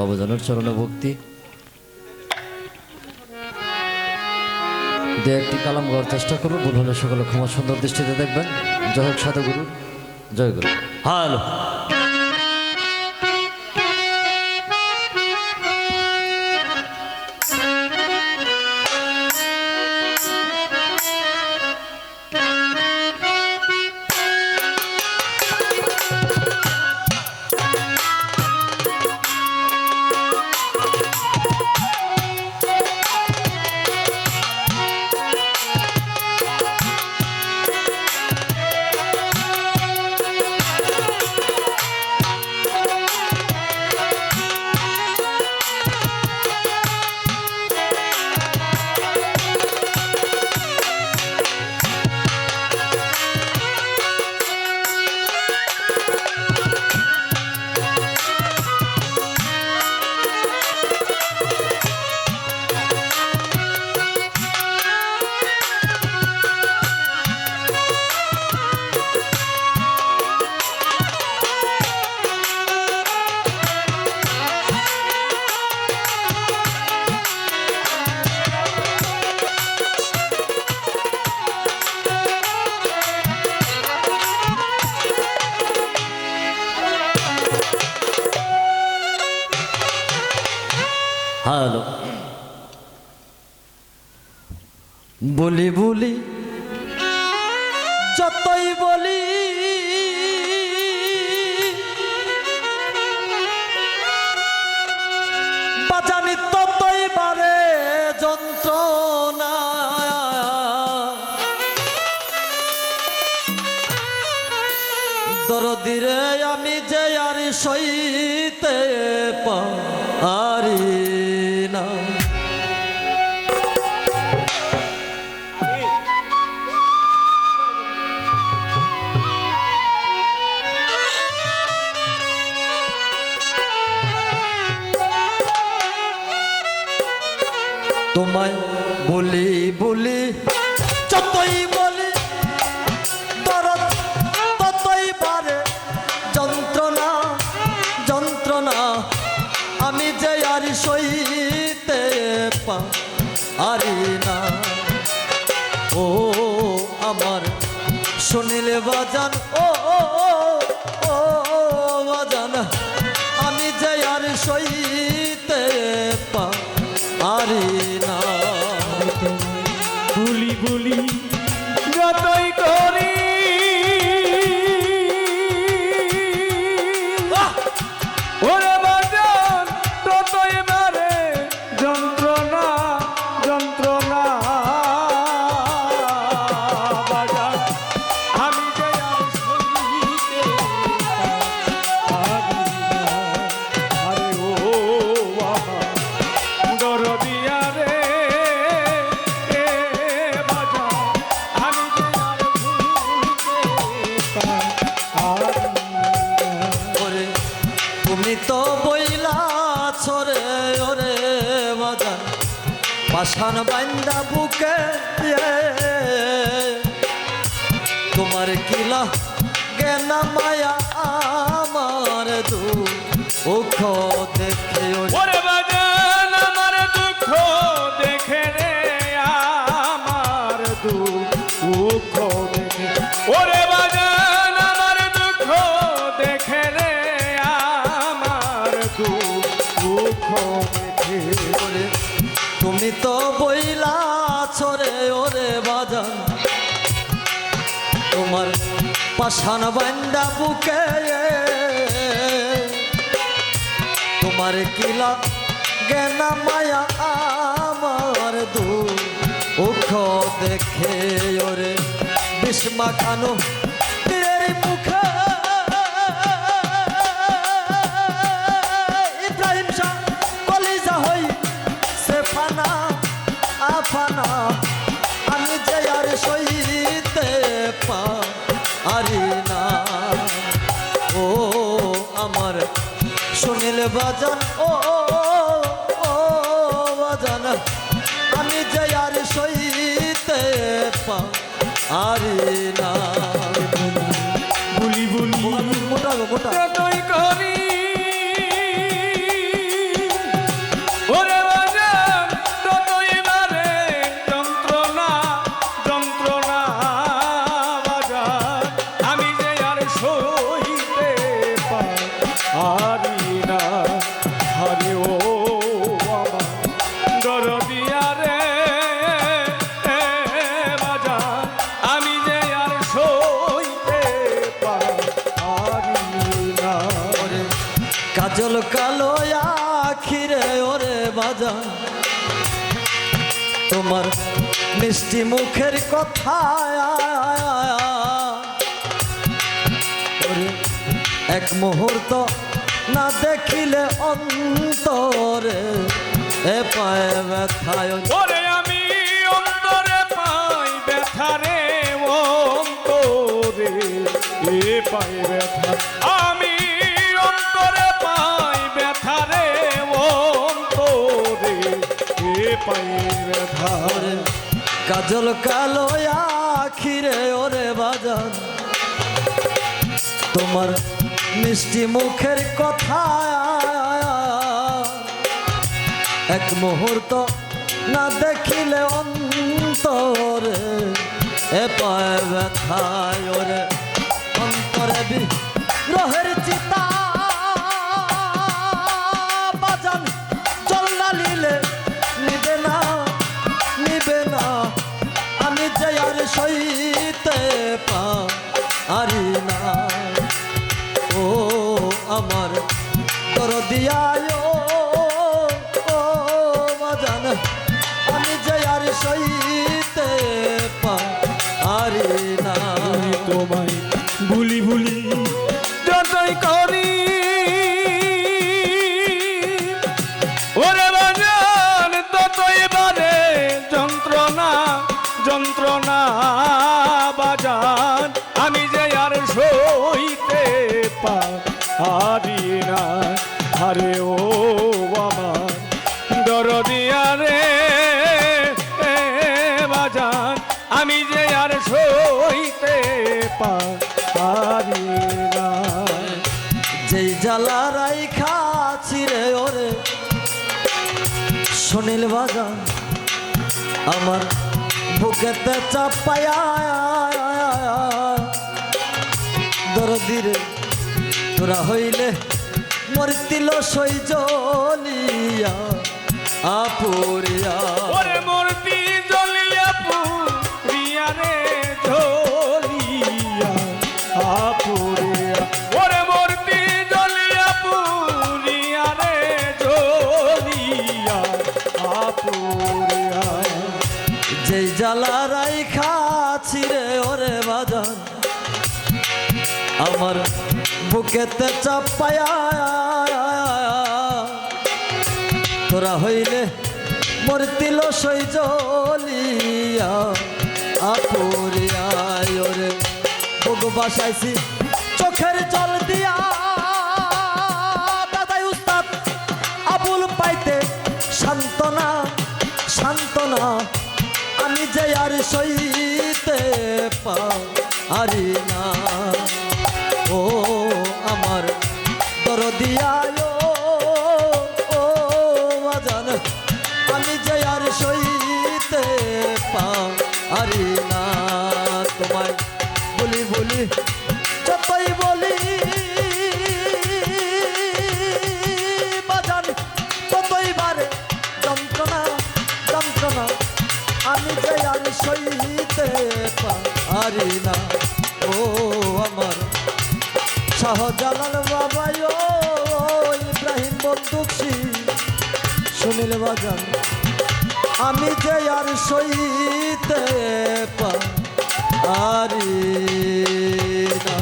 বাবাজানের চরণে ভক্তি। দু একটি কালাম গাওয়ার চেষ্টা করব ভুল হলে সকলে ক্ষমা সুন্দর দৃষ্টিতে দেখবেন। জয় হোক সাধু গুরু জয় গুরু। হ্যালো। হ্যালো বলি বলি, যতই বলি, বাজানি ততই বারে যন্ত্রণা। দরদিরে আমি যে আর সইতে পারি সইতে পারি না। ও আমার শুনিলে বাজান ও ও, বাজান আমি যে আর সইতে পারি না। বুলি পাশান বান্দা বুকে তোমার কিলা গেনা মায়া আমার দেখে ওরে ওরে বাজান, আমার দুঃখ দেখে রে, আমার দুঃখ দেখে। ওরে তোমার পাশান বান্দা বুকে। তোমার কিলা গেনা মায়া আমার দু উখ দেখে ওরে বিস্মা খানো শুনিলে বাজান ও বাজান আমি যে আর সইতে পারি না। তোমার মিষ্টি মুখের কথা। এক মুহূর্ত না দেখিলে অন্তরে এ পায়ে ব্যথায় ওরে, আমি অন্তরে পাই ব্যথা রে অন্তরে, এ পাই ব্যথা। আমি ব্যথা ওরে কাজল কালো আখিরে, ওরে বাজান। তোমার মিষ্টি মুখের কথা এক মুহূর্ত না দেখিলে অন্তরে, এ পায় ব্যথায়, ওরে অন্তরে আর পারি না। তোমায় ভুলি ভুলি যতই করি। ওরে বাজান, ততই বারে যন্ত্রণা যন্ত্রণা বাজান। আমি যে আর সইতে পারি না। আরে ও পারি না যেই জ্বালা রাইখা ছিড়ে ওরে, সুনীল বাজান আমার বুকেতে চাপায়া, দরদিরে তোরা হইলে মরতিল সই জলিয়া আপুরিয়া মূর্তি জ্বালা রাইখা ছিড়ে ওরে বাজান। আমার বুকেতে চাপায়া। তোরা হইলে মরতিল সই জলিয়া আপুরিয়া ওরে বুক বাসাইছি, চোখের জল দিয়া। দাদাই উস্তাদ, আবুল পাইতে সান্ত্বনা সান্ত্বনা। সইতে পারি না। ও আমার দরদিয়ায় ও বাজান আমি যে আর সইতে পারি না। তোমায় বলি বলি পারি না। ও আমার শাহজালাল বাবাই ও ইব্রাহিম বন্দুকশি শুনিল বাজান, আমি যে আর সইতে পারি না।